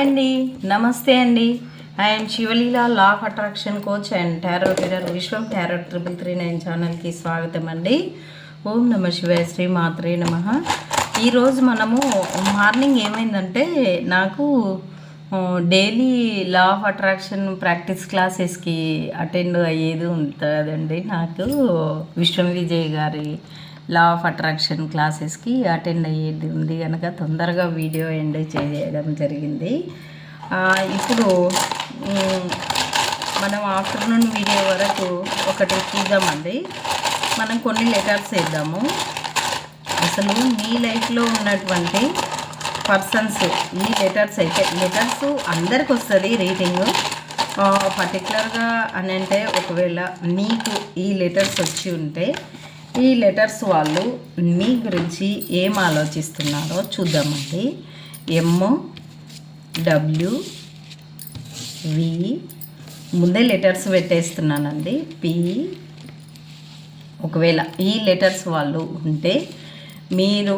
అండి. నమస్తే అండి. I'm Sivaleela law of attraction coach and tarot reader Vishwam tarot triple three nine ఛానల్కి స్వాగతం అండి. ఓం నమ శివాయ శ్రీ మాత్రే నమ. ఈరోజు మనము మార్నింగ్ ఏమైందంటే నాకు daily law of attraction practice క్లాసెస్కి అటెండ్ అయ్యేది ఉంటుందండి. నాకు విశ్వం విజయ్ గారి లా ఆఫ్ అట్రాక్షన్ క్లాసెస్కి అటెండ్ అయ్యేది ఉంది కనుక తొందరగా వీడియో ఎండ్ చేయడం జరిగింది. ఇప్పుడు మనం ఆఫ్టర్నూన్ వీడియో వరకు ఒకటి చూద్దామండి మనం కొన్ని లెటర్స్ వేద్దాము. అసలు మీ లైఫ్లో ఉన్నటువంటి పర్సన్స్ ఈ లెటర్స్ అయితే లెటర్స్ అందరికి వస్తుంది రీడింగ్ పర్టికులర్గా అని అంటే ఒకవేళ మీకు ఈ లెటర్స్ వచ్చి ఉంటే ఈ లెటర్స్ వాళ్ళు మీ గురించి ఏం ఆలోచిస్తున్నారో చూద్దామండి. M W V. ముందే లెటర్స్ పెట్టేస్తున్నానండి. పి. ఒకవేళ ఈ లెటర్స్ వాళ్ళు ఉంటే మీరు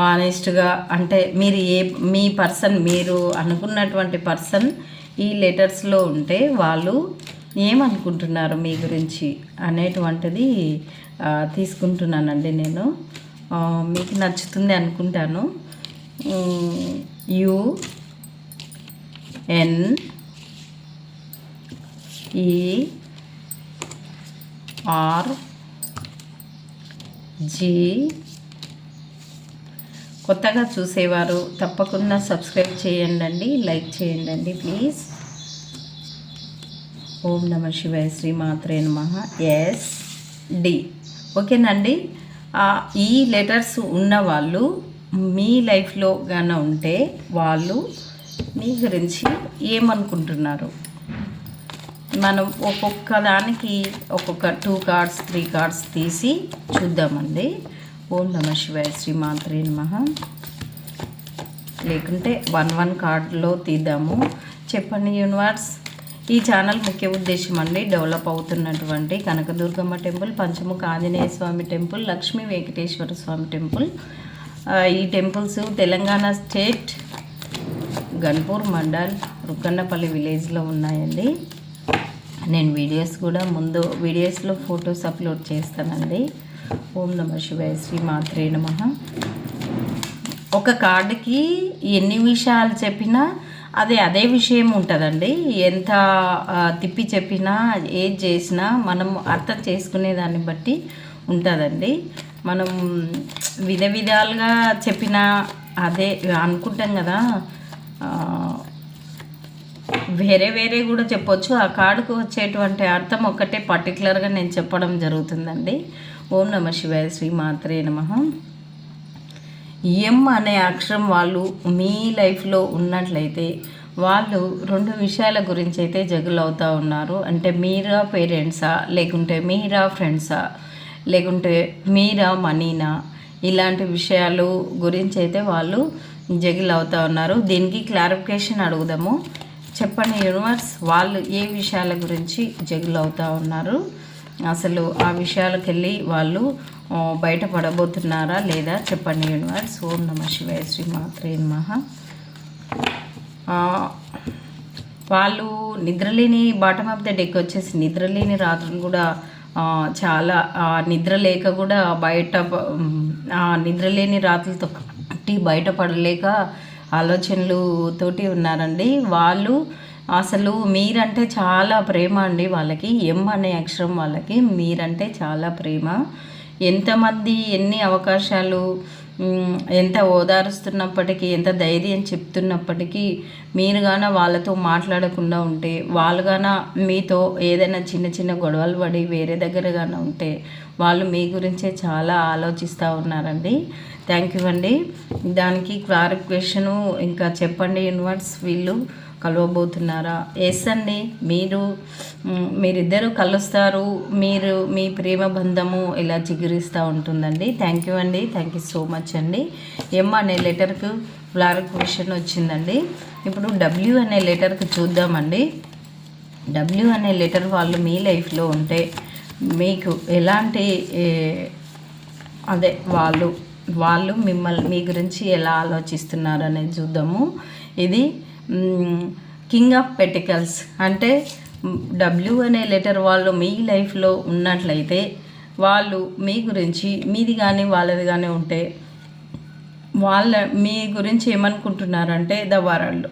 ఆనెస్ట్గా అంటే మీరు ఏ మీ పర్సన్ మీరు అనుకున్నటువంటి పర్సన్ ఈ లెటర్స్లో ఉంటే వాళ్ళు ఏమనుకుంటున్నారు మీ గురించి అనేటువంటిది తీసుకుంటున్నానండి నేను. మీకు నచ్చుతుంది అనుకుంటాను. యు ఎన్ ఈ ఆర్ జీ. కొత్తగా చూసేవారు తప్పకుండా సబ్స్క్రైబ్ చేయండి లైక్ చేయండి ప్లీజ్. ఓం నమ శివాయ శ్రీ మాత్రే నమ. ఎస్ డి ఓకేనండి? ఈ లెటర్స్ ఉన్న వాళ్ళు మీ లైఫ్లో కానీ ఉంటే వాళ్ళు మీ గురించి ఏమనుకుంటున్నారు? మనం ఒక్కొక్క దానికి ఒక్కొక్క టూ కార్డ్స్ త్రీ కార్డ్స్ తీసి చూద్దామండి. ఓం నమ శివాయ శ్రీ మాత్రే నమ. లేకుంటే వన్ వన్ కార్డులో తీద్దాము. చెప్పండి యూనివర్స్. ఈ ఛానల్ ముఖ్య ఉద్దేశం అండి డెవలప్ అవుతున్నటువంటి Kanakadurgamma temple Panchamukha Anjaneya Swamy temple Lakshmi Venkateswara Swamy temple. ఈ టెంపుల్స్ తెలంగాణ స్టేట్ గన్పూర్ మండల్ రుక్కన్నపల్లి విలేజ్లో ఉన్నాయండి. నేను వీడియోస్ కూడా ముందు వీడియోస్లో ఫొటోస్ అప్లోడ్ చేస్తానండి. ఓం నమ శివాయ శ్రీ మాత్రే నమ. ఒక కార్డుకి ఎన్ని విషయాలు చెప్పినా అదే అదే విషయం ఉంటుందండి. ఎంత తిప్పి చెప్పినా ఏది చేసినా మనం అర్థం చేసుకునే దాన్ని బట్టి ఉంటుందండి. మనం విధ విధాలుగా చెప్పినా అదే అనుకుంటాం కదా. వేరే వేరే కూడా చెప్పొచ్చు. ఆ కార్డుకు వచ్చేటువంటి అర్థం ఒక్కటే పర్టికులర్గా నేను చెప్పడం జరుగుతుందండి. ఓం నమ శివాయ శ్రీ మాత్రే నమః. ఎం అనే అక్షరం వాళ్ళు మీ లైఫ్లో ఉన్నట్లయితే వాళ్ళు రెండు విషయాల గురించి అయితే జగులు అవుతూ ఉన్నారు. అంటే మీరా పేరెంట్సా? లేకుంటే మీరా ఫ్రెండ్సా? లేకుంటే మీరా మనీనా? ఇలాంటి విషయాలు గురించి అయితే వాళ్ళు జగిల్ అవుతూ ఉన్నారు. దీనికి క్లారిఫికేషన్ అడుగుదాము. చెప్పండి యూనివర్స్ వాళ్ళు ఏ విషయాల గురించి జగులు అవుతూ ఉన్నారు? అసలు ఆ విషయాలకు వెళ్ళి వాళ్ళు బయటపడబోతున్నారా లేదా చెప్పండి యూనివర్స్. ఓం నమ శివాయ శ్రీ మాత్రే నమః. వాళ్ళు నిద్రలేని బాటమ్ ఆఫ్ ద డెక్ వచ్చేసి నిద్రలేని రాత్రులు కూడా చాలా నిద్ర లేక కూడా బయట నిద్రలేని రాత్రులతో కట్టి బయటపడలేక ఆలోచనలు తోటి ఉన్నారండి. వాళ్ళు అసలు మీరంటే చాలా ప్రేమ అండి వాళ్ళకి ఎం అనే అక్షరం వాళ్ళకి. మీరంటే చాలా ప్రేమ. ఎంతమంది ఎన్ని అవకాశాలు ఎంత ఓదారుస్తున్నప్పటికీ ఎంత ధైర్యం చెప్తున్నప్పటికీ మీరు గాన వాళ్ళతో మాట్లాడకుండా ఉంటే వాళ్ళు గాన మీతో ఏదైనా చిన్న చిన్న గొడవలు పడి వేరే దగ్గర గాన ఉంటే వాళ్ళు మీ గురించే చాలా ఆలోచిస్తూ ఉన్నారండి. థ్యాంక్ యూ అండి. దానికి క్లారిఫికేషను ఇంకా చెప్పండి యూనివర్స్ వీళ్ళు. కలవబోతున్నారా? ఎస్ అండి మీరు మీరిద్దరూ కలుస్తారు మీరు మీ ప్రేమ బంధము ఇలా చిగురిస్తూ ఉంటుందండి. థ్యాంక్ యూ అండి. థ్యాంక్ యూ సో మచ్ అండి. ఎం అనే లెటర్కు క్లారిఫికేషన్ వచ్చిందండి. ఇప్పుడు డబ్ల్యూ అనే లెటర్కి చూద్దామండి. డబ్ల్యూ అనే లెటర్ వాళ్ళు మీ లైఫ్లో ఉంటే మీకు ఎలాంటి అదే వాళ్ళు వాళ్ళు మిమ్మల్ని మీ గురించి ఎలా ఆలోచిస్తున్నారు అనేది చూద్దాము. ఇది కింగ్ ఆఫ్ పెటికల్స్ అంటే డబ్ల్యూ అనే లెటర్ వాళ్ళు మీ లైఫ్లో ఉన్నట్లయితే వాళ్ళు మీ గురించి మీది కానీ వాళ్ళది కానీ ఉంటే వాళ్ళ మీ గురించి ఏమనుకుంటున్నారంటే ద వరల్డ్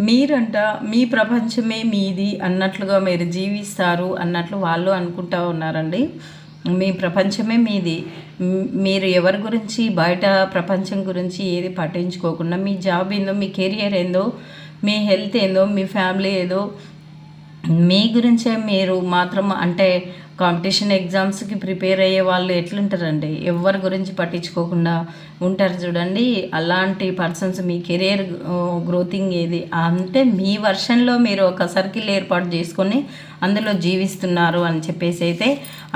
మీరంట మీ ప్రపంచమే మీది అన్నట్లుగా మీరు జీవిస్తారు అన్నట్లు వాళ్ళు అనుకుంటా ఉన్నారండి. మీ ప్రపంచమే మీది. మీరు ఎవరి గురించి బయట ప్రపంచం గురించి ఏది పట్టించుకోకుండా మీ జాబ్ ఏందో మీ కెరియర్ ఏందో మీ హెల్త్ ఏందో మీ ఫ్యామిలీ ఏదో మీ గురించే మీరు మాత్రం అంటే కాంపిటీషన్ ఎగ్జామ్స్కి ప్రిపేర్ అయ్యే వాళ్ళు ఎట్లుంటారండి? ఎవరి గురించి పట్టించుకోకుండా ఉంటారు చూడండి. అలాంటి పర్సన్స్ మీ కెరియర్ గ్రోతింగ్ ఏది అంటే మీ వర్షన్లో మీరు ఒక సర్కిల్ ఏర్పాటు చేసుకొని అందులో జీవిస్తున్నారు అని చెప్పేసి అయితే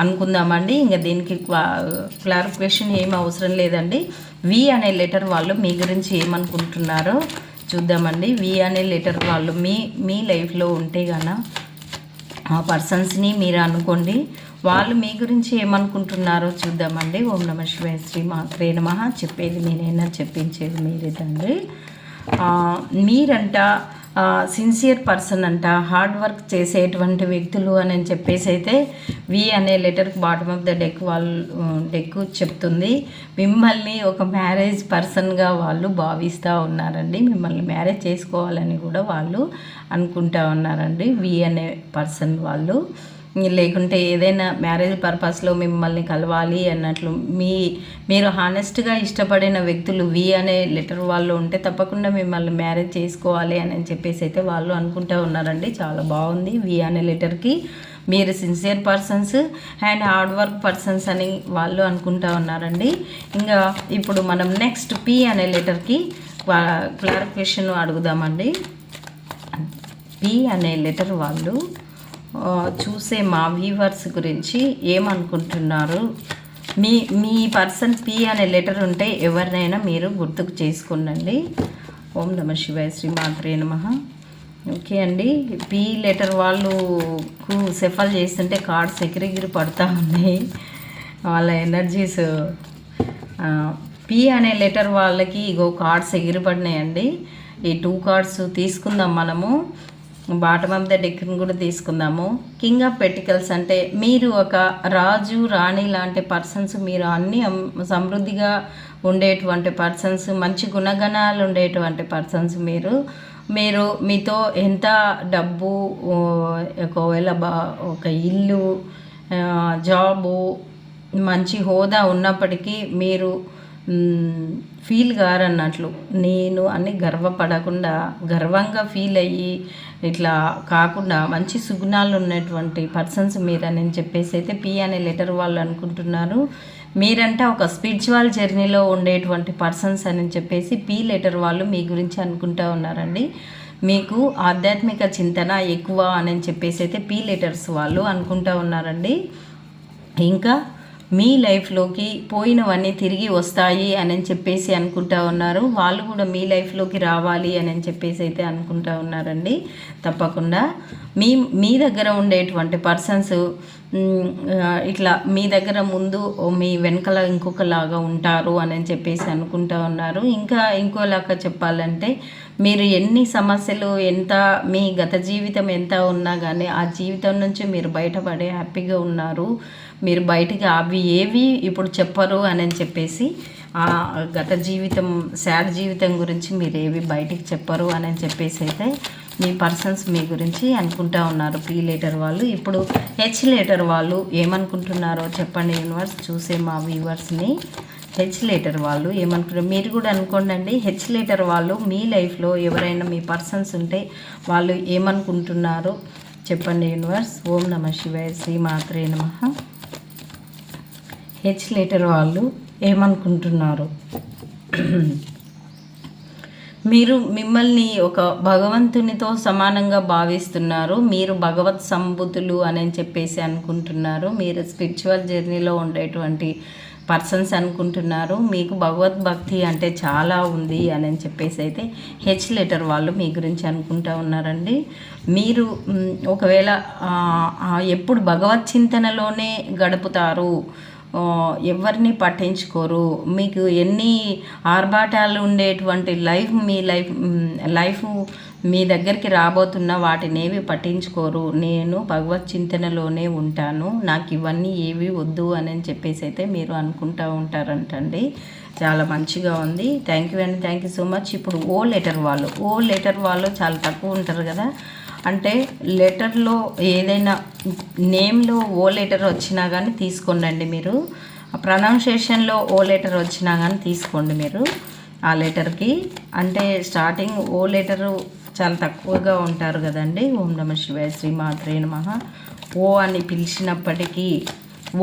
అనుకుందామండి. ఇంకా దీనికి క్లారిఫికేషన్ ఏం అవసరం లేదండి. వి అనే లెటర్ వాళ్ళు మీ గురించి ఏమనుకుంటున్నారో? చూద్దామండి. వి అనే లెటర్ వాళ్ళు మీ మీ లైఫ్లో ఉంటే గాన ఆ పర్సన్స్ని మీరు అనుకోండి. వాళ్ళు మీ గురించి ఏమనుకుంటున్నారో చూద్దామండి. ఓం నమ శివాయ శ్రీ మాత్రే నమ. చెప్పేది నేనైనా చెప్పించేది మీరే తండ్రి మీరంట సిన్సియర్ పర్సన్ అంట. హార్డ్ వర్క్ చేసేటువంటి వ్యక్తులు అని చెప్పేసి అయితే వి అనే లెటర్కి బాటమ్ ఆఫ్ ద డెక్ వాళ్ళు డెక్ చెప్తుంది. మిమ్మల్ని ఒక మ్యారేజ్ పర్సన్గా వాళ్ళు భావిస్తూ ఉన్నారండి. మిమ్మల్ని మ్యారేజ్ చేసుకోవాలని కూడా వాళ్ళు అనుకుంటా ఉన్నారండి. వి అనే పర్సన్ వాళ్ళు. లేకుంటే ఏదైనా మ్యారేజ్ పర్పస్లో మిమ్మల్ని కలవాలి అన్నట్లు మీ మీరు హానెస్ట్గా ఇష్టపడిన వ్యక్తులు వి అనే లెటర్ వాళ్ళు ఉంటే తప్పకుండా మిమ్మల్ని మ్యారేజ్ చేసుకోవాలి అని చెప్పేసి అయితే వాళ్ళు అనుకుంటూ ఉన్నారండి. చాలా బాగుంది వి అనే లెటర్కి. మీరు sincere persons and hard work persons అని వాళ్ళు అనుకుంటా ఉన్నారండి. ఇంకా ఇప్పుడు మనం నెక్స్ట్ పి అనే లెటర్కి క్లారిఫికేషన్ అడుగుదామండి. పి అనే లెటర్ వాళ్ళు చూసే మా వ్యూవర్స్ గురించి ఏమనుకుంటున్నారు? మీ మీ పర్సన్ పి అనే లెటర్ ఉంటే ఎవరినైనా మీరు గుర్తుకు చేసుకునండి ఓం నమ శివాయ శ్రీ మాత్రే నమ. ఓకే అండి. పి లెటర్ వాళ్ళకు సెఫల్ చేస్తుంటే కార్డ్స్ ఎగిరిగిరి పడుతూ ఉన్నాయి. వాళ్ళ ఎనర్జీస్ పి అనే లెటర్ వాళ్ళకి ఇగో కార్డ్స్ ఎగిరిపడినాయండి. ఈ టూ కార్డ్స్ తీసుకుందాం మనము. బాటమ్ ఆఫ్ ద డెక్ని కూడా తీసుకుందాము. కింగ్ ఆఫ్ పెటికల్స్ అంటే మీరు ఒక రాజు రాణి లాంటి పర్సన్స్ మీరు అన్ని సమృద్ధిగా ఉండేటువంటి పర్సన్స్ మంచి గుణగణాలు ఉండేటువంటి పర్సన్స్ మీరు. మీరు మీతో ఎంత డబ్బు ఒకవేళ బా ఒక ఇల్లు జాబు మంచి హోదా ఉన్నప్పటికీ మీరు ఫీల్ గారన్నట్లు. నేను అని గర్వపడకుండా గర్వంగా ఫీల్ అయ్యి ఇట్లా కాకుండా మంచి సుగుణాలు ఉన్నటువంటి పర్సన్స్ మీరని చెప్పేసి అయితే పి అనే లెటర్ వాళ్ళు అనుకుంటున్నారు. మీరంటే ఒక స్పిరిచువల్ జర్నీలో ఉండేటువంటి పర్సన్స్ అని చెప్పేసి పి లెటర్ వాళ్ళు మీ గురించి అనుకుంటూ ఉన్నారండి. మీకు ఆధ్యాత్మిక చింతన ఎక్కువ అని చెప్పేసి అయితే పి లెటర్స్ వాళ్ళు అనుకుంటూ ఉన్నారండి. ఇంకా మీ లైఫ్లోకి పోయినవన్నీ తిరిగి వస్తాయి అని చెప్పేసి అనుకుంటా ఉన్నారు. వాళ్ళు కూడా మీ లైఫ్లోకి రావాలి అని చెప్పేసి అయితే అనుకుంటా ఉన్నారండి. తప్పకుండా. మీ మీ దగ్గర ఉండేటువంటి పర్సన్స్ ఇట్లా మీ దగ్గర ముందు మీ వెనకల ఇంకొకలాగా ఉంటారు అని చెప్పేసి అనుకుంటా ఉన్నారు. ఇంకా ఇంకోలాగా చెప్పాలంటే మీరు ఎన్ని సమస్యలు ఎంత మీ గత జీవితం ఎంత ఉన్నా కానీ ఆ జీవితం నుంచి మీరు బయటపడే హ్యాపీగా ఉన్నారు. మీరు బయటికి అవి ఏవి ఇప్పుడు చెప్పరు అని చెప్పేసి ఆ గత జీవితం శాడ్ జీవితం గురించి మీరు ఏవి బయటికి చెప్పరు అని చెప్పేసి అయితే మీ పర్సన్స్ మీ గురించి అనుకుంటా ఉన్నారు. పీ లేటర్ వాళ్ళు. ఇప్పుడు హెచ్ లేటర్ వాళ్ళు ఏమనుకుంటున్నారో చెప్పండి యూనివర్స్. చూసే మా వ్యూవర్స్ని హెచ్ లేటర్ వాళ్ళు ఏమనుకుంటారు మీరు కూడా అనుకోండి హెచ్ లేటర్ వాళ్ళు మీ లైఫ్లో ఎవరైనా మీ పర్సన్స్ ఉంటే వాళ్ళు ఏమనుకుంటున్నారో చెప్పండి యూనివర్స్. ఓం నమ శివాయ. శ్రీ మాత్రే నమ. హెచ్ లేటర్ వాళ్ళు ఏమనుకుంటున్నారు? మీరు మిమ్మల్ని ఒక భగవంతునితో సమానంగా భావిస్తున్నారు. మీరు భగవత్ సంబుతులు అని చెప్పేసి అనుకుంటున్నారు. మీరు స్పిరిచువల్ జర్నీలో ఉండేటువంటి పర్సన్స్ అనుకుంటున్నారు. మీకు భగవద్భక్తి అంటే చాలా ఉంది అని చెప్పేసి అయితే హెచ్ లెటర్ వాళ్ళు మీ గురించి అనుకుంటా ఉన్నారండి. మీరు ఒకవేళ ఎప్పుడు భగవత్ చింతనలోనే గడుపుతారు ఎవరిని పట్టించుకోరు. మీకు ఎన్ని ఆర్భాటాలు ఉండేటువంటి లైఫ్ మీ లైఫ్ లైఫ్ మీ దగ్గరికి రాబోతున్న వాటిని ఏవి పట్టించుకోరు. నేను భగవత్ చింతనలోనే ఉంటాను. నాకు ఇవన్నీ ఏవి వద్దు అని చెప్పేసి అయితే మీరు అనుకుంటూ ఉంటారంటండి. చాలా మంచిగా ఉంది. థ్యాంక్ యూ అండి థ్యాంక్ యూ సో మచ్ ఇప్పుడు ఓ లెటర్ వాళ్ళు ఓ లెటర్ వాళ్ళు చాలా తక్కువ ఉంటారు కదా. అంటే లెటర్లో ఏదైనా నేమ్లో ఓ లెటర్ వచ్చినా కానీ తీసుకోండి మీరు. ప్రొనౌన్సియేషన్లో ఓ లెటర్ వచ్చినా కానీ తీసుకోండి మీరు ఆ లెటర్కి. అంటే స్టార్టింగ్ ఓ లెటరు చాలా తక్కువగా ఉంటారు కదండి. ఓం నమ శివాయ శ్రీ మాత్రే నమ. ఓ అని పిలిచినప్పటికీ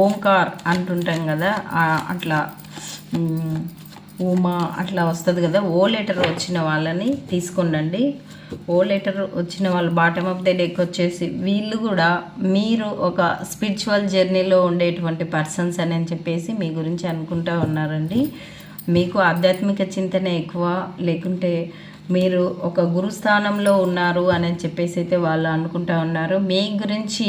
ఓంకార్ అంటుంటాం కదా అట్లా ఉమా అట్లా వస్తుంది కదా. ఓ లెటర్ వచ్చిన వాళ్ళని తీసుకోండి ఓ లెటర్ వచ్చిన వాళ్ళు బాటమ్ ఆఫ్ ద డెక్ వచ్చేసి వీళ్ళు కూడా మీరు ఒక స్పిరిచువల్ జర్నీలో ఉండేటువంటి పర్సన్స్ అని చెప్పేసి మీ గురించి అనుకుంటూ ఉన్నారండి. మీకు ఆధ్యాత్మిక చింతన ఎక్కువ లేకుంటే మీరు ఒక గురుస్థానంలో ఉన్నారు అని చెప్పేసి అయితే వాళ్ళు అనుకుంటా ఉన్నారు. మీ గురించి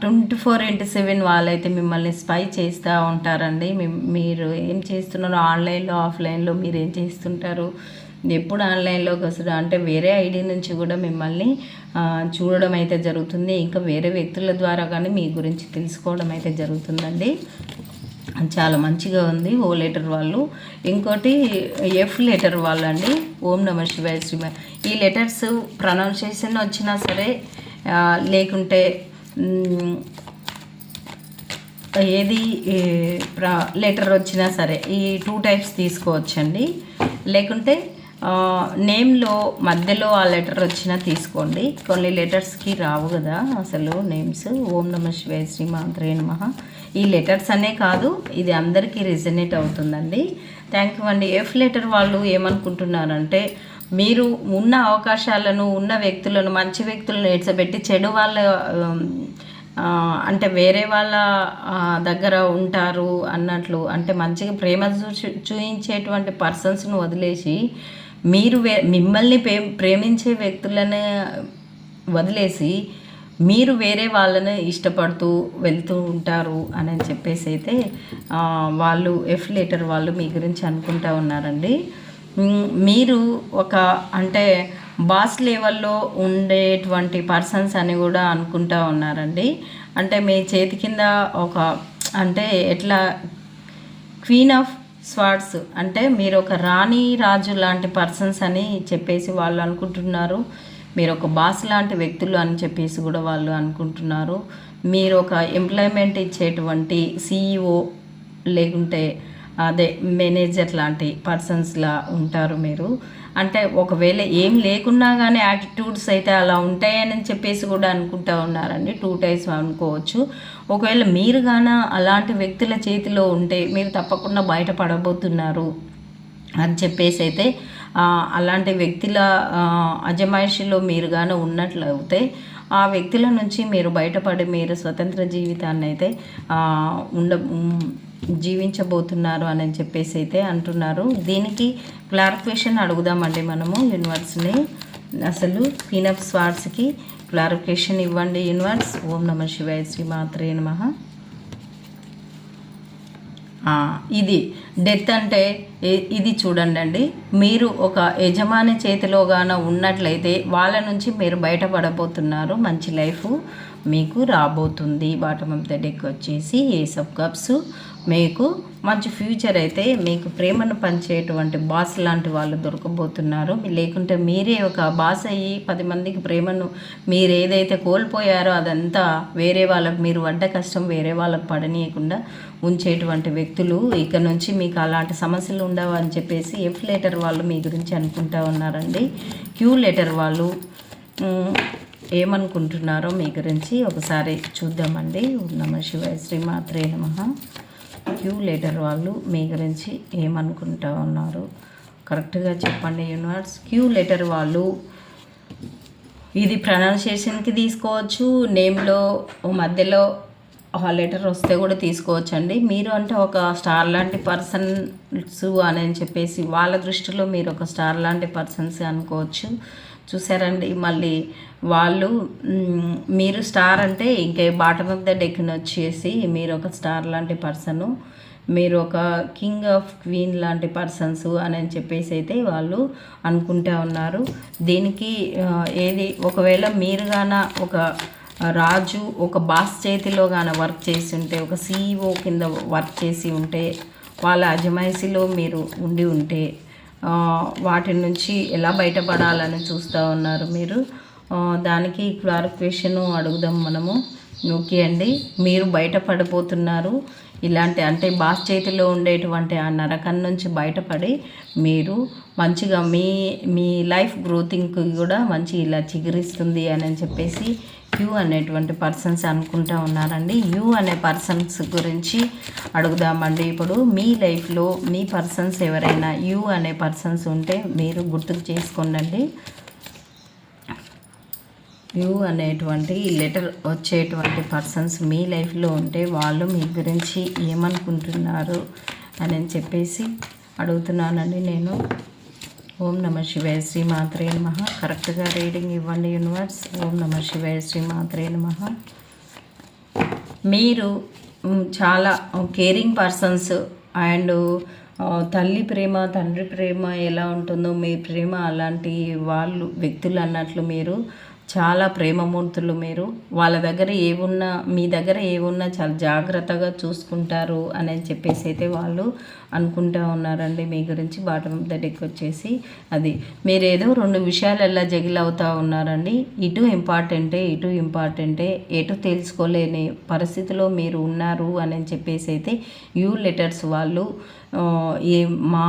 ట్వంటీ ఫోర్ ఇంటూ సెవెన్ వాళ్ళైతే మిమ్మల్ని స్పై చేస్తూ ఉంటారండి. మీరు ఏం చేస్తున్నారు ఆన్లైన్లో ఆఫ్లైన్లో మీరు ఏం చేస్తుంటారు? ఎప్పుడు ఆన్లైన్లోకి వస్తారు అంటే వేరే ఐడి నుంచి కూడా మిమ్మల్ని చూడడం అయితే జరుగుతుంది. ఇంకా వేరే వ్యక్తుల ద్వారా కానీ మీ గురించి తెలుసుకోవడం అయితే జరుగుతుందండి. చాలా మంచిగా ఉంది ఓ లెటర్ వాళ్ళు. ఇంకోటి ఎఫ్ లెటర్ వాళ్ళు అండి ఓం నమ శివాయ శ్రీమ ఈ లెటర్స్ ప్రొనౌన్సియేషన్ వచ్చినా సరే లేకుంటే ఏది లెటర్ వచ్చినా సరే ఈ టూ టైప్స్ తీసుకోవచ్చండి. లేకుంటే నేమ్లో మధ్యలో ఆ లెటర్ వచ్చినా తీసుకోండి. కొన్ని లెటర్స్కి రావు కదా అసలు నేమ్స్. ఓం నమ శివాయ శ్రీ మాత్రే నమ. ఈ లెటర్స్ అనే కాదు ఇది అందరికీ రిజనేట్ అవుతుందండి. థ్యాంక్ యూ అండి. ఎఫ్ లెటర్ వాళ్ళు ఏమనుకుంటున్నారంటే మీరు ఉన్న అవకాశాలను ఉన్న వ్యక్తులను మంచి వ్యక్తులను ఏడ్చబెట్టి చెడు వాళ్ళ అంటే వేరే వాళ్ళ దగ్గర ఉంటారు అన్నట్లు అంటే మంచిగా ప్రేమ చూ చూయించేటువంటి పర్సన్స్ను వదిలేసి మీరు వే మిమ్మల్ని ప్రే ప్రేమించే వ్యక్తులను వదిలేసి మీరు వేరే వాళ్ళని ఇష్టపడుతూ వెళ్తూ ఉంటారు అని చెప్పేసి అయితే వాళ్ళు ఎఫ్ లెటర్ వాళ్ళు మీ గురించి అనుకుంటా ఉన్నారండి. మీరు ఒక అంటే బాస్ లెవెల్లో ఉండేటువంటి పర్సన్స్ అని కూడా అనుకుంటా ఉన్నారండి. అంటే మీ చేతి కింద ఒక అంటే ఎట్లా క్వీన్ ఆఫ్ స్వార్డ్స్ అంటే మీరు ఒక రాణి రాజు లాంటి పర్సన్స్ అని చెప్పేసి వాళ్ళు అనుకుంటున్నారు. మీరు ఒక బాస్ లాంటి వ్యక్తులు అని చెప్పేసి కూడా వాళ్ళు అనుకుంటున్నారు. మీరు ఒక ఎంప్లాయ్మెంట్ ఇచ్చేటువంటి సీఈఓ లేకుంటే అదే మేనేజర్ లాంటి పర్సన్స్లా ఉంటారు మీరు. అంటే ఒకవేళ ఏం లేకున్నా కానీ యాటిట్యూడ్స్ అయితే అలా ఉంటాయని చెప్పేసి కూడా అనుకుంటా ఉన్నారండి. టూ టైప్స్ అనుకోవచ్చు. ఒకవేళ మీరు గాన అలాంటి వ్యక్తుల చేతిలో ఉంటే మీరు తప్పకుండా బయటపడబోతున్నారు. అని చెప్పేసి అయితే అలాంటి వ్యక్తుల అజమాయిషిలో మీరు గాన ఉన్నట్లయితే ఆ వ్యక్తుల నుంచి మీరు బయటపడి మీరు స్వతంత్ర జీవితాన్ని అయితే ఉండ జీవించబోతున్నారు అని చెప్పేసి అయితే అంటున్నారు. దీనికి క్లారిఫికేషన్ అడుగుదామండి మనము యూనివర్స్ని. అసలు క్వీన్ స్వార్ట్స్కి క్లారిఫికేషన్ ఇవ్వండి యూనివర్స్. ఓం నమ శివాయ శ్రీ మాత్రే నమ ఇది డెత్ అంటే ఇది చూడండి అండి. మీరు ఒక యజమాని చేతిలోగాన ఉన్నట్లయితే వాళ్ళ నుంచి మీరు బయటపడబోతున్నారు మంచి లైఫ్. మీకు రాబోతుంది. బాటమ్ ఆఫ్ ద డెక్ వచ్చేసి ఏస్ ఆఫ్ కప్స్ మీకు మంచి ఫ్యూచర్ అయితే మీకు ప్రేమను పంచేటువంటి బాస్ లాంటి వాళ్ళు దొరకబోతున్నారు. లేకుంటే మీరే ఒక బాస్ అయ్యి పది మందికి ప్రేమను మీరు ఏదైతే కోల్పోయారో అదంతా వేరే వాళ్ళకు మీరు పడ్డ కష్టం వేరే వాళ్ళకు పడనీయకుండా ఉంచేటువంటి వ్యక్తులు ఇక నుంచి మీకు అలాంటి సమస్యలు ఉండవు అని చెప్పేసి ఎఫ్ లెటర్ వాళ్ళు మీ గురించి అనుకుంటా ఉన్నారండి. క్యూ లెటర్ వాళ్ళు ఏమనుకుంటున్నారో మీ గురించి ఒకసారి చూద్దామండి. నమ శివాయ శ్రీ మాత్రే నమః. క్యూ లెటర్ వాళ్ళు మీ గురించి ఏమనుకుంటా ఉన్నారు కరెక్ట్గా చెప్పండి యూనివర్స్. క్యూ లెటర్ వాళ్ళు ఇది ప్రొనౌన్సియేషన్కి తీసుకోవచ్చు నేమ్లో మధ్యలో ఆ లెటర్ వస్తే కూడా తీసుకోవచ్చు అండి మీరు అంటే ఒక స్టార్ లాంటి పర్సన్స్ అని చెప్పేసి వాళ్ళ దృష్టిలో మీరు ఒక స్టార్ లాంటి పర్సన్స్ అనుకోవచ్చు. చూసారండి మళ్ళీ వాళ్ళు మీరు స్టార్ అంటే ఇంకే బాటమ్ ఆఫ్ ద డెక్ని వచ్చేసి మీరు ఒక స్టార్ లాంటి పర్సను మీరు ఒక కింగ్ ఆఫ్ క్వీన్ లాంటి పర్సన్స్ అని అని చెప్పేసి అయితే వాళ్ళు అనుకుంటా ఉన్నారు. దీనికి ఏది ఒకవేళ మీరు గాన ఒక రాజు ఒక బాస్ చేతిలో గాన వర్క్ చేసి ఉంటే ఒక సీఈఓ కింద వర్క్ చేసి ఉంటే వాళ్ళ అజమాయిషిలో మీరు ఉండి ఉంటే వాటి నుంచి ఎలా బయటపడాలని చూస్తూ ఉన్నారు మీరు? దానికి క్లారిఫికేషన్ అడుగుదాం మనము. ఓకే అండి. మీరు బయటపడిపోతున్నారు. ఇలాంటి అంటే బాస్ చేతిలో ఉండేటువంటి ఆ నరకం నుంచి బయటపడి మీరు మంచిగా మీ మీ లైఫ్ గ్రోతింగ్కి కూడా మంచి ఇలా చిగురిస్తుంది అని చెప్పేసి యూ అనేటువంటి పర్సన్స్ అనుకుంటా ఉన్నారండి. యూ అనే పర్సన్స్ గురించి అడుగుదామండి. ఇప్పుడు మీ లైఫ్లో మీ పర్సన్స్ ఎవరైనా యూ అనే పర్సన్స్ ఉంటే మీరు గుర్తుకు చేసుకోండి యూ అనేటువంటి లెటర్ వచ్చేటువంటి పర్సన్స్ మీ లైఫ్లో ఉంటే వాళ్ళు మీ గురించి ఏమనుకుంటున్నారు అని చెప్పేసి అడుగుతున్నానండి నేను. ఓం నమ శివాయ శ్రీ మాత్రే నమ. కరెక్ట్గా రీడింగ్ ఇవ్వండి యూనివర్స్. ఓం నమ శివాయ శ్రీ మాత్రే నమ. మీరు చాలా కేరింగ్ పర్సన్స్ అండ్ తల్లి ప్రేమ తండ్రి ప్రేమ ఎలా ఉంటుందో మీ ప్రేమ అలాంటి వాళ్ళు వ్యక్తులు అన్నట్లు మీరు చాలా ప్రేమమూర్తులు మీరు. వాళ్ళ దగ్గర ఏమున్నా మీ దగ్గర ఏమున్నా చాలా జాగ్రత్తగా చూసుకుంటారు అని చెప్పేసి అయితే వాళ్ళు అనుకుంటా ఉన్నారండి మీ గురించి బాటమ్ ఆఫ్ ద డెక్ వచ్చేసి. అది మీరు ఏదో రెండు విషయాలల్లా జగిల్ అవుతూ ఉన్నారండి. ఇటు ఇంపార్టెంటే ఇటు ఇంపార్టెంటే ఎటు తెలుసుకోలేని పరిస్థితిలో మీరు ఉన్నారు అని చెప్పేసి అయితే యూ లెటర్స్ వాళ్ళు ఏ మా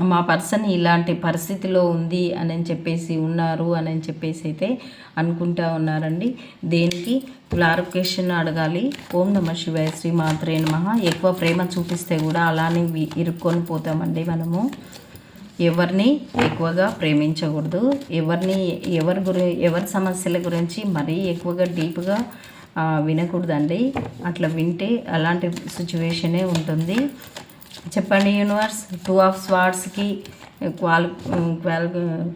మా పర్సన్ ఇలాంటి పరిస్థితిలో ఉంది అని చెప్పేసి ఉన్నారు అని చెప్పేసి అయితే అనుకుంటా ఉన్నారండి. దేనికి? క్లారిఫికేషన్ అడగాలి. ఓం నమ శివాయ శ్రీ మాత్రే నమ. ఎక్కువ ప్రేమ చూపిస్తే కూడా అలానే ఇరుక్కొని పోతామండి మనము. ఎవరిని ఎక్కువగా ప్రేమించకూడదు. ఎవరిని ఎవరి గురి ఎవరి సమస్యల గురించి మరీ ఎక్కువగా డీప్గా వినకూడదండి. అట్లా వింటే అలాంటి సిచ్యువేషనే ఉంటుంది. చెప్పండి యూనివర్స్ టూ ఆఫ్ స్వార్డ్స్కి క్వాలి క్వాలి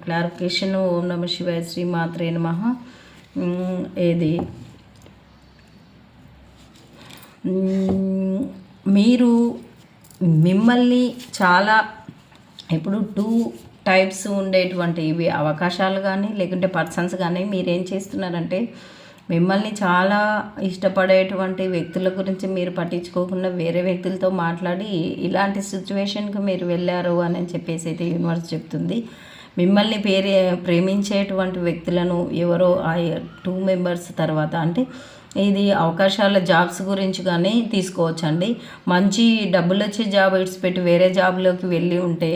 క్లారిఫికేషన్ ఓం నమ శివాయ శ్రీ మాత్రే నమ. ఏది? మీరు మిమ్మల్ని చాలా ఇప్పుడు టూ టైప్స్ ఉండేటువంటి ఇవి అవకాశాలు కానీ లేకుంటే పర్సన్స్ కానీ మీరేం చేస్తున్నారంటే మిమ్మల్ని చాలా ఇష్టపడేటువంటి వ్యక్తుల గురించి మీరు పట్టించుకోకుండా వేరే వ్యక్తులతో మాట్లాడి ఇలాంటి సిచ్యువేషన్కి మీరు వెళ్ళారు అని చెప్పేసి అయితే యూనివర్స్ చెప్తుంది. మిమ్మల్ని పేరే ప్రేమించేటువంటి వ్యక్తులను ఎవరో ఆ టూ మెంబర్స్ తర్వాత అంటే ఇది అవకాశాల జాబ్స్ గురించి కానీ తీసుకోవచ్చండి. మంచి డబ్బులు వచ్చే జాబ్ విడిచిపెట్టి వేరే జాబ్లోకి వెళ్ళి ఉంటే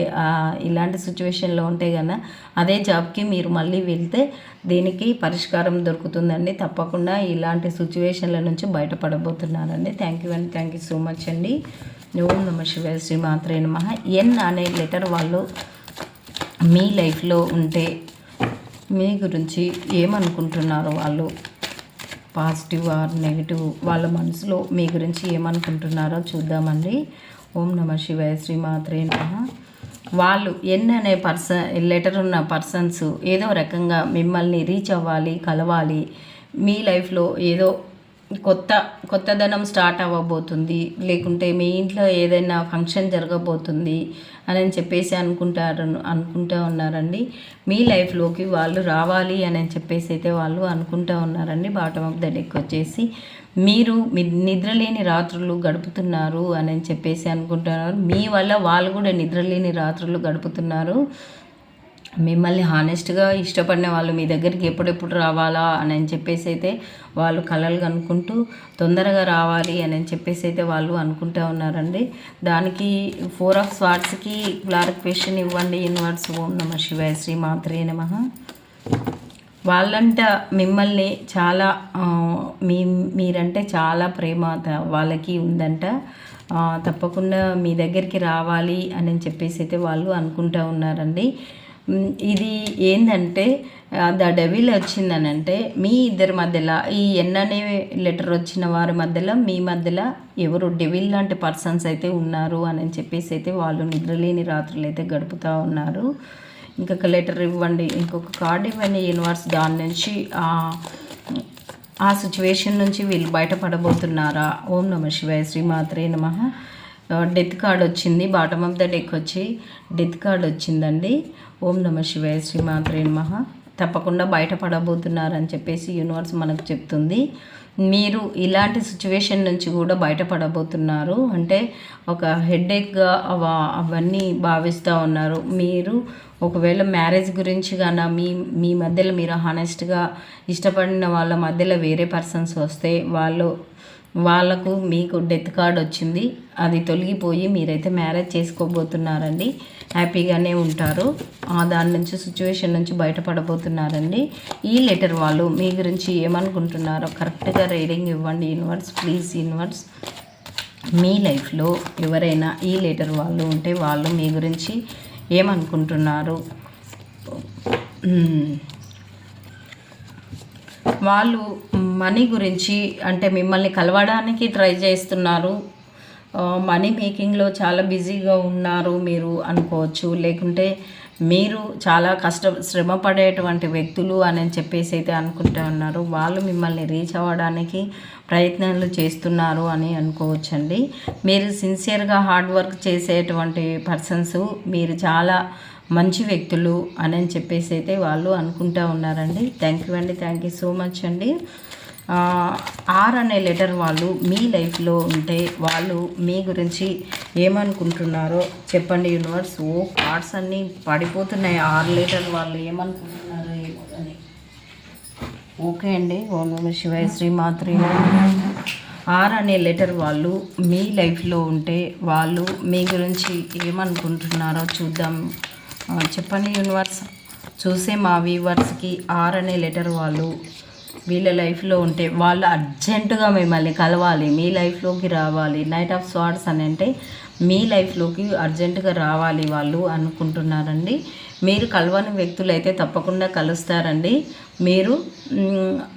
ఇలాంటి సిచ్యువేషన్లో ఉంటే కన్నా అదే జాబ్కి మీరు మళ్ళీ వెళ్తే దీనికి పరిష్కారం దొరుకుతుందండి. తప్పకుండా ఇలాంటి సిచ్యువేషన్ల నుంచి బయటపడబోతున్నారండి. థ్యాంక్ యూ అండి. థ్యాంక్ యూ సో మచ్ అండి. ఓం నమ శివ శ్రీ మాత్రే నమ. ఎన్ అనే లెటర్ వాళ్ళు మీ లైఫ్లో ఉంటే మీ గురించి ఏమనుకుంటున్నారు వాళ్ళు? Positive or negative? వాళ్ళ మనసులో మీ గురించి ఏమనుకుంటున్నారో చూద్దామండి. ఓం నమ శివాయ శ్రీమాత్రే నమ. వాళ్ళు ఎన్ అనే పర్సన్ లెటర్ ఉన్న పర్సన్స్ ఏదో రకంగా మిమ్మల్ని రీచ్ అవ్వాలి కలవాలి. మీ లైఫ్లో ఏదో కొత్త కొత్తదనం స్టార్ట్ అవ్వబోతుంది. లేకుంటే మీ ఇంట్లో ఏదైనా ఫంక్షన్ జరగబోతుంది అని చెప్పేసి అనుకుంటారు అనుకుంటూ ఉన్నారండి. మీ లైఫ్లోకి వాళ్ళు రావాలి అని అని చెప్పేసి అయితే వాళ్ళు అనుకుంటూ ఉన్నారండి. బాటమ్ ఆఫ్ ద డెక్ వచ్చేసి మీరు మీ నిద్రలేని రాత్రులు గడుపుతున్నారు అని చెప్పేసి అనుకుంటున్నారు. మీ వల్ల వాళ్ళు కూడా నిద్రలేని రాత్రులు గడుపుతున్నారు. మిమ్మల్ని హానెస్ట్గా ఇష్టపడిన వాళ్ళు మీ దగ్గరికి ఎప్పుడెప్పుడు రావాలా అని చెప్పేసి అయితే వాళ్ళు కలలు కనుక్కుంటూ తొందరగా రావాలి అని అని చెప్పేసి అయితే వాళ్ళు అనుకుంటూ ఉన్నారండి. దానికి ఫోర్ ఆఫ్ స్వార్ట్స్కి క్లారిఫికేషన్ ఇవ్వండి. యూనివర్స్ ఓం నమ శివాయ శ్రీ మాత్రే నమ. వాళ్ళంట మిమ్మల్ని చాలా మీ మీరంటే చాలా ప్రేమ వాళ్ళకి ఉందంట. తప్పకుండా మీ దగ్గరికి రావాలి అని చెప్పేసి అయితే వాళ్ళు అనుకుంటూ ఉన్నారండి. ఇది ఏంటంటే ద డెవిల్ వచ్చిందనంటే మీ ఇద్దరి మధ్యలో ఈ ఎన్ అనే లెటర్ వచ్చిన వారి మధ్యలో మీ మధ్యలో ఎవరు డెవిల్ లాంటి పర్సన్స్ అయితే ఉన్నారు అని చెప్పేసి అయితే వాళ్ళు నిద్రలేని రాత్రులు అయితే గడుపుతూ ఉన్నారు. ఇంకొక లెటర్ ఇవ్వండి ఇంకొక కార్డ్ ఇవ్వండి యూనివర్స్ దాని నుంచి ఆ- సిచ్యువేషన్ నుంచి వీళ్ళు బయటపడబోతున్నారా? ఓం నమ శివాయ శ్రీమాత్రే నమ. డెత్ కార్డ్ వచ్చింది బాటమ్ ఆఫ్ ద డెక్ వచ్చి డెత్ కార్డ్ వచ్చిందండి. ఓం నమ శివాయ శ్రీమాత్రే నమ. తప్పకుండా బయటపడబోతున్నారని చెప్పేసి యూనివర్స్ మనకు చెప్తుంది. మీరు ఇలాంటి సిచ్యువేషన్ నుంచి కూడా బయటపడబోతున్నారు. అంటే ఒక హెడేక్గా అవ అవన్నీ భావిస్తూ ఉన్నారు. మీరు ఒకవేళ మ్యారేజ్ గురించి కానీ మీ మీ మధ్యలో మీరు హానెస్ట్గా ఇష్టపడిన వాళ్ళ మధ్యలో వేరే పర్సన్స్ వస్తే వాళ్ళు వాళ్ళకు మీకు డెత్ కార్డ్ వచ్చింది. అది తొలగిపోయి మీరైతే మ్యారేజ్ చేసుకోబోతున్నారండి. హ్యాపీగానే ఉంటారు. ఆ దాని నుంచి సిచ్యువేషన్ నుంచి బయటపడబోతున్నారండి. ఈ లెటర్ వాళ్ళు మీ గురించి ఏమనుకుంటున్నారో కరెక్ట్గా రీడింగ్ ఇవ్వండి యూనివర్స్ ప్లీజ్ యూనివర్స్. మీ లైఫ్లో ఎవరైనా ఈ లెటర్ వాళ్ళు ఉంటే వాళ్ళు మీ గురించి ఏమనుకుంటున్నారు? వాళ్ళు మనీ గురించి అంటే మిమ్మల్ని కలవడానికి ట్రై చేస్తున్నారు. మనీ మేకింగ్లో చాలా బిజీగా ఉన్నారు మీరు అనుకోవచ్చు. లేకుంటే మీరు చాలా కష్ట శ్రమ పడేటువంటి వ్యక్తులు అని చెప్పేసి అయితే అనుకుంటూ ఉన్నారు. వాళ్ళు మిమ్మల్ని రీచ్ అవ్వడానికి ప్రయత్నాలు చేస్తున్నారు అని అనుకోవచ్చండి. మీరు సిన్సియర్గా హార్డ్ వర్క్ చేసేటువంటి పర్సన్స్ మీరు చాలా మంచి వ్యక్తులు అని చెప్పేసి అయితే వాళ్ళు అనుకుంటూ ఉన్నారండి. థ్యాంక్ యూ అండి. థ్యాంక్ యూ సో మచ్ అండి. ఆర్ అనే లెటర్ వాళ్ళు మీ లైఫ్లో ఉంటే వాళ్ళు మీ గురించి ఏమనుకుంటున్నారో చెప్పండి యూనివర్స్. ఓ కార్డ్స్ అన్నీ పడిపోతున్నాయి. ఆర్ లెటర్ వాళ్ళు ఏమనుకుంటున్నారో ఏమో అని. ఓకే అండి. ఓం నమ శివాయ శ్రీమాత్రి ఆర్ అనే లెటర్ వాళ్ళు మీ లైఫ్లో ఉంటే వాళ్ళు మీ గురించి ఏమనుకుంటున్నారో చూద్దాం. చెప్పండి యూనివర్స్. చూసే మా వ్యూవర్స్కి ఆర్ అనే లెటర్ వాళ్ళు వీళ్ళ లైఫ్లో ఉంటే వాళ్ళు అర్జెంటుగా మిమ్మల్ని కలవాలి మీ లైఫ్లోకి రావాలి. నైట్ ఆఫ్ స్వార్డ్స్ అని అంటే మీ లైఫ్లోకి అర్జెంటుగా రావాలి వాళ్ళు అనుకుంటున్నారండి. మీరు కలవని వ్యక్తులు అయితే తప్పకుండా కలుస్తారండి. మీరు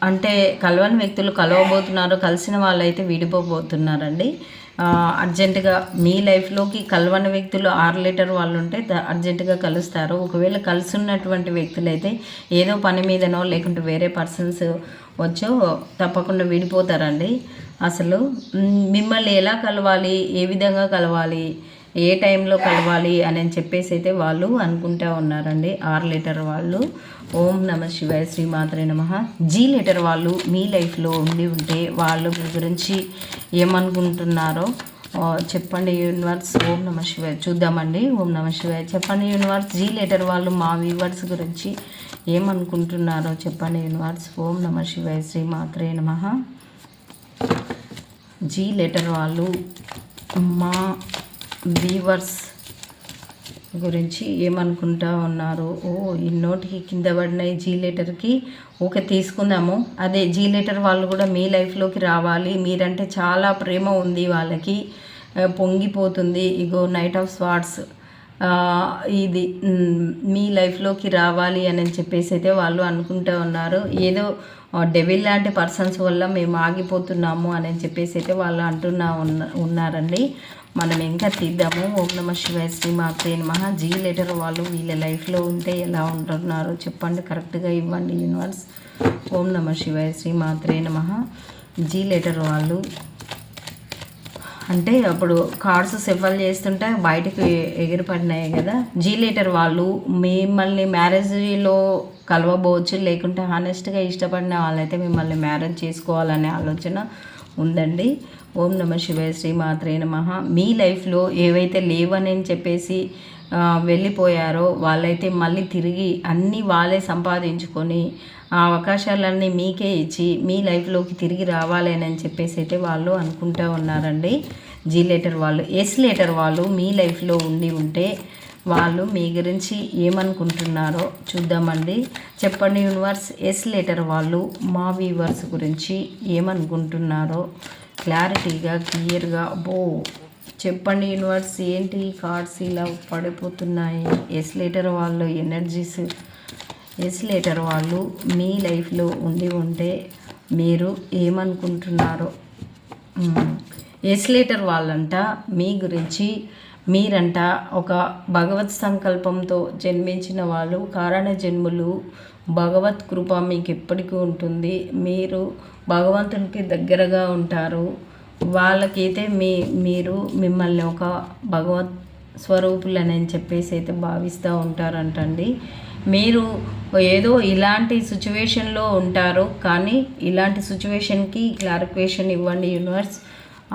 అంటే కలవని వ్యక్తులు కలవబోతున్నారు కలిసిన వాళ్ళైతే విడిపోబోతున్నారండి. అర్జెంటుగా మీ లైఫ్లోకి కలవని వ్యక్తులు ఆరు లీటర్ వాళ్ళు ఉంటే అర్జెంటుగా కలుస్తారు. ఒకవేళ కలుసున్నటువంటి వ్యక్తులైతే ఏదో పని మీదనో లేకుంటే వేరే పర్సన్స్ వచ్చో తప్పకుండా విడిపోతారండి. అసలు మిమ్మల్ని ఎలా కలవాలి? ఏ విధంగా కలవాలి? ఏ టైంలో కలవాలి అని చెప్పేసి అయితే వాళ్ళు అనుకుంటా ఉన్నారండి. ఆరు లెటర్ వాళ్ళు. ఓం నమ శివాయ శ్రీమాత్రే నమ. జీ లెటర్ వాళ్ళు మీ లైఫ్లో ఉండి ఉంటే వాళ్ళు మీ గురించి ఏమనుకుంటున్నారో చెప్పండి యూనివర్స్. ఓం నమ శివాయ. చూద్దామండి. ఓం నమ శివాయ. చెప్పండి యూనివర్స్ జీ లెటర్ వాళ్ళు మా వ్యూవర్స్ గురించి ఏమనుకుంటున్నారో చెప్పండి యూనివర్స్. ఓం నమ శివాయ శ్రీమాత్రే నమ. జీ లెటర్ వాళ్ళు మా వీవర్స్ గురించి ఏమనుకుంటా ఉన్నారు? ఓ ఈ నోటికి కింద పడినాయి జీ లెటర్కి ఓకే తీసుకుందాము. అదే జీ లెటర్ వాళ్ళు కూడా మీ లైఫ్లోకి రావాలి. మీరంటే చాలా ప్రేమ ఉంది వాళ్ళకి. పొంగిపోతుంది. ఇగో నైట్ ఆఫ్ స్వాట్స్ ఇది మీ లైఫ్లోకి రావాలి అని చెప్పేసి అయితే వాళ్ళు అనుకుంటూ ఉన్నారు. ఏదో డెవిల్ లాంటి పర్సన్స్ వల్ల మేము ఆగిపోతున్నాము అని చెప్పేసి అయితే వాళ్ళు అంటున్నా ఉన్నారండి. మనం ఇంకా తీద్దాము. ఓం నమ శివాయ శ్రీ మాత్రే నమః. జీ లెటర్ వాళ్ళు వీళ్ళ లైఫ్లో ఉంటే ఎలా ఉంటున్నారో చెప్పండి. కరెక్ట్గా ఇవ్వండి యూనివర్స్. ఓం నమ శివాయ శ్రీ మాత్రే నమః. జీ లెటర్ వాళ్ళు అంటే అప్పుడు కార్డ్స్ సెఫల్ చేస్తుంటే బయటకు ఎగిరిపడినాయి కదా. జీ లీటర్ వాళ్ళు మిమ్మల్ని మ్యారేజ్లో కలవబోవచ్చు లేకుంటే హానెస్ట్గా ఇష్టపడిన వాళ్ళైతే మిమ్మల్ని మ్యారేజ్ చేసుకోవాలనే ఆలోచన ఉందండి. ఓం నమ శివాయ శ్రీమాత్రే నమ. మీ లైఫ్లో ఏవైతే లేవని చెప్పేసి వెళ్ళిపోయారో వాళ్ళైతే మళ్ళీ తిరిగి అన్నీ వాళ్ళే సంపాదించుకొని ఆ అవకాశాలన్నీ మీకే ఇచ్చి మీ లైఫ్లోకి తిరిగి రావాలేనని చెప్పేసి అయితే వాళ్ళు అనుకుంటూ ఉన్నారండి. జీ లెటర్ వాళ్ళు ఎస్ లెటర్ వాళ్ళు మీ లైఫ్లో ఉండి ఉంటే వాళ్ళు మీ గురించి ఏమనుకుంటున్నారో చూద్దామండి. చెప్పండి యూనివర్స్ ఎస్ లెటర్ వాళ్ళు మా వీవర్స్ గురించి ఏమనుకుంటున్నారో క్లారిటీగా క్లియర్గా బో చెప్పండి యూనివర్స్ ఏంటి కార్డ్స్ ఇలా పడిపోతున్నాయి? ఎస్ లెటర్ వాళ్ళు ఎనర్జీస్ ఎస్ లెటర్ వాళ్ళు మీ లైఫ్లో ఉండి ఉంటే మీరు ఏమనుకుంటున్నారో? మ్మ్. ఎస్ లెటర్ వాళ్ళంట మీ గురించి మీరంట ఒక భగవత్ సంకల్పంతో జన్మించిన వాళ్ళు కారణ జన్ములు భగవత్ కృప మీకు ఎప్పటికీ ఉంటుంది. మీరు భగవంతునికి దగ్గరగా ఉంటారు. వాళ్ళకైతే మీ మీరు మిమ్మల్ని ఒక భగవత్ స్వరూపులని చెప్పేసి అయితే భావిస్తూ ఉంటారంటండి. మీరు ఏదో ఇలాంటి సిచ్యువేషన్లో ఉంటారు కానీ ఇలాంటి సిచ్యువేషన్కి క్లారిఫికేషన్ ఇవ్వండి యూనివర్స్.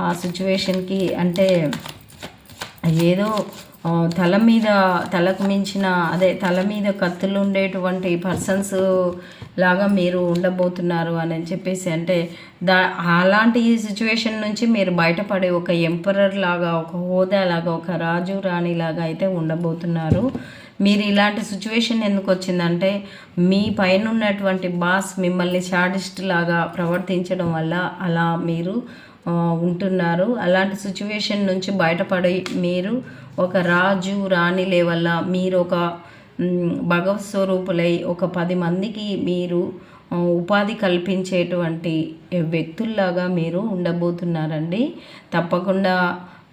ఆ సిచ్యువేషన్కి అంటే ఏదో తల మీద తలకు మించిన అదే తల మీద కత్తులు ఉండేటువంటి పర్సన్స్ లాగా మీరు ఉండబోతున్నారు అని చెప్పేసి అంటే దా అలాంటి సిచ్యువేషన్ నుంచి మీరు బయటపడే ఒక ఎంపరర్ లాగా ఒక హోదా లాగా ఒక రాజు రాణి లాగా అయితే ఉండబోతున్నారు. మీరు ఇలాంటి సిచ్యువేషన్ ఎందుకు వచ్చిందంటే మీ పైన ఉన్నటువంటి బాస్ మిమ్మల్ని షాడిస్ట్ లాగా ప్రవర్తించడం వల్ల అలా మీరు ఉంటున్నారు. అలాంటి సిచ్యువేషన్ నుంచి బయటపడి మీరు ఒక రాజు రాణి లేవల్ల మీరు ఒక భగవత్ స్వరూపులై ఒక పది మందికి మీరు ఉపాధి కల్పించేటువంటి వ్యక్తుల్లాగా మీరు ఉండబోతున్నారండి. తప్పకుండా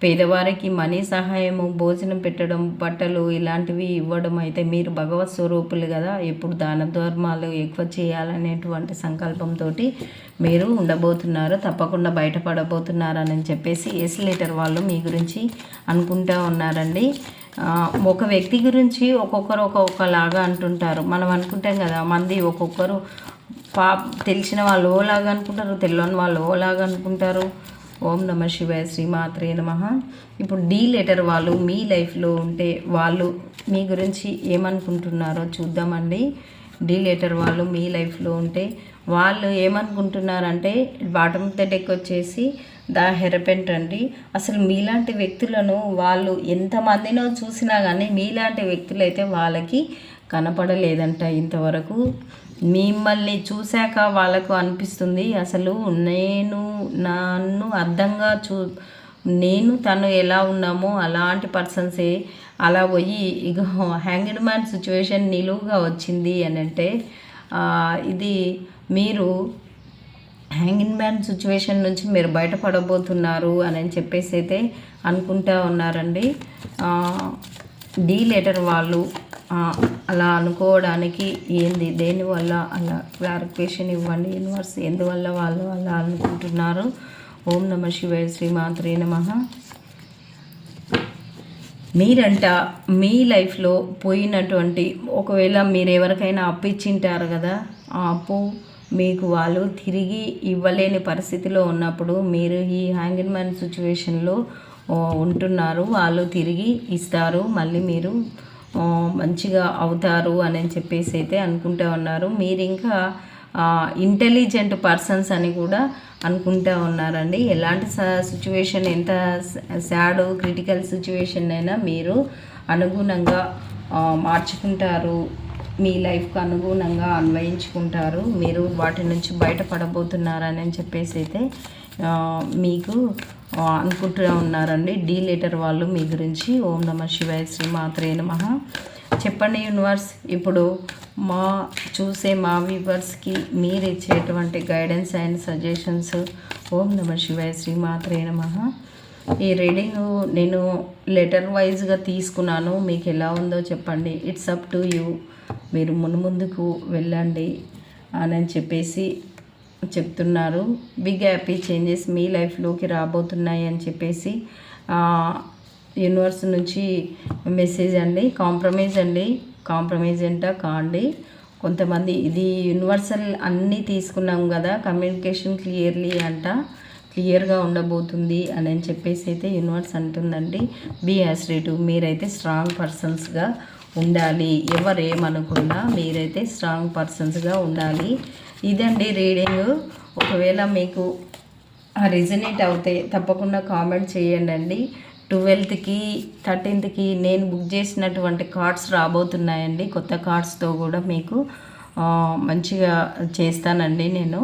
పేదవారికి మనీ సహాయము భోజనం పెట్టడం బట్టలు ఇలాంటివి ఇవ్వడం అయితే మీరు భగవత్ స్వరూపులు కదా. ఎప్పుడు దాన ధర్మాలు ఎక్కువ చేయాలనేటువంటి సంకల్పంతో మీరు ఉండబోతున్నారు. తప్పకుండా బయటపడబోతున్నారని చెప్పేసి ఎస్ లెటర్ వాళ్ళు మీ గురించి అనుకుంటా ఉన్నారండి. ఒక వ్యక్తి గురించి ఒక్కొక్కరు ఒక్కొక్కలాగా అంటుంటారు. మనం అనుకుంటాం కదా మంది ఒక్కొక్కరు పా తెలిసిన వాళ్ళు ఓలాగా అనుకుంటారు తెలియని వాళ్ళు ఓలాగా అనుకుంటారు. ఓం నమ శివాయ శ్రీమాత్రే నమ. ఇప్పుడు డీ లెటర్ వాళ్ళు మీ లైఫ్లో ఉంటే వాళ్ళు మీ గురించి ఏమనుకుంటున్నారో చూద్దామండి. డీ లెటర్ వాళ్ళు మీ లైఫ్లో ఉంటే వాళ్ళు ఏమనుకుంటున్నారంటే బాటమ్ ద డెక్ వచ్చేసి ద హెరపెంట్ అండి. అసలు మీలాంటి వ్యక్తులను వాళ్ళు ఎంతమందినో చూసినా కానీ మీలాంటి వ్యక్తులు అయితే వాళ్ళకి కనపడలేదంట ఇంతవరకు. మిమ్మల్ని చూశాక వాళ్ళకు అనిపిస్తుంది అసలు నేను నన్ను అర్థంగా చూ నేను తను ఎలా ఉన్నామో అలాంటి పర్సన్సే అలా పోయి ఇక హ్యాంగిడ్ మ్యాన్ సిచ్యువేషన్ నిలువుగా వచ్చింది అని అంటే ఇది మీరు హ్యాంగింగ్ మ్యాన్ సిచ్యువేషన్ నుంచి మీరు బయటపడబోతున్నారు అని చెప్పేసి అయితే అనుకుంటా ఉన్నారండి. డీ లెటర్ వాళ్ళు అలా అనుకోవడానికి ఏంది దేనివల్ల అలా క్లారిఫికేషన్ ఇవ్వండి యూనివర్స్ ఎందువల్ల వాళ్ళు అలా అనుకుంటున్నారు? ఓం నమ శివాయ శ్రీమాత్రే నమ. మీరంట మీ లైఫ్లో పోయినటువంటి ఒకవేళ మీరు ఎవరికైనా అప్పు ఇచ్చింటారు కదా ఆ అప్పు మీకు వాళ్ళు తిరిగి ఇవ్వలేని పరిస్థితిలో ఉన్నప్పుడు మీరు ఈ హ్యాంగిన్ మ్యాన్ సిచ్యువేషన్లో ఉంటున్నారు. వాళ్ళు తిరిగి ఇస్తారు. మళ్ళీ మీరు మంచిగా అవుతారు అని చెప్పేసి అయితే అనుకుంటూ ఉన్నారు. మీరు ఇంకా ఇంటెలిజెంట్ పర్సన్స్ అని కూడా అనుకుంటూ ఉన్నారండి. ఎలాంటి సిచ్యువేషన్ ఎంత సాడ్ క్రిటికల్ సిచ్యువేషన్ అయినా మీరు అనుగుణంగా మార్చుకుంటారు. మీ లైఫ్కు అనుగుణంగా అన్వయించుకుంటారు. మీరు వాటి నుంచి బయటపడబోతున్నారని చెప్పేసి అయితే మీకు అనుకుంటూ ఉన్నారండి. డీ లెటర్ వాళ్ళు మీ గురించి ఓం నమ శివాయ శ్రీ మాత్రే నమ. చెప్పండి యూనివర్స్ ఇప్పుడు మా చూసే మా వ్యూవర్స్కి మీరు ఇచ్చేటువంటి గైడెన్స్ అండ్ సజెషన్స్ ఓం నమ శివాయ శ్రీ మాత్రే నమ. ఈ రీడింగ్ నేను లెటర్ వైజ్గా తీసుకున్నాను. మీకు ఎలా ఉందో చెప్పండి. It's up to you. మీరు మున్ముందుకు వెళ్ళండి అని చెప్పేసి చెప్తున్నారు. బిగ్ హ్యాపీ చేంజెస్ మీ లైఫ్లోకి రాబోతున్నాయి అని చెప్పేసి యూనివర్స్ నుంచి మెసేజ్ అండి కాంప్రమైజ్ అండి కాంప్రమైజ్ అంట కాండి. కొంతమంది ఇది యూనివర్సల్ అన్నీ తీసుకున్నాం కదా కమ్యూనికేషన్ క్లియర్లీ అంట క్లియర్గా ఉండబోతుంది అని చెప్పేసి అయితే యూనివర్స్ అంటుందండి. బీ యాస్రేటివ్ మీరైతే స్ట్రాంగ్ పర్సన్స్గా ఉండాలి. ఎవరు ఏమనుకున్నా మీరైతే స్ట్రాంగ్ పర్సన్స్గా ఉండాలి. ఇదండి రీడింగ్ ఒకవేళ మీకు రిజనేట్ అవుతే తప్పకుండా కామెంట్ చేయండి అండి ట్వెల్త్కి థర్టీన్త్కి నేను బుక్ చేసినటువంటి కార్డ్స్ రాబోతున్నాయండి. కొత్త కార్డ్స్తో కూడా మీకు మంచిగా చేస్తానండి నేను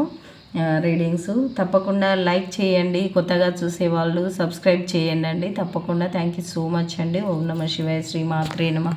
రీడింగ్స్ తప్పకుండా లైక్ చేయండి. కొత్తగా చూసేవాళ్ళు సబ్స్క్రైబ్ చేయండి అండి తప్పకుండా థ్యాంక్ యూ సో మచ్ అండి. ఓం నమ శివాయ శ్రీ మాత్రే నమ.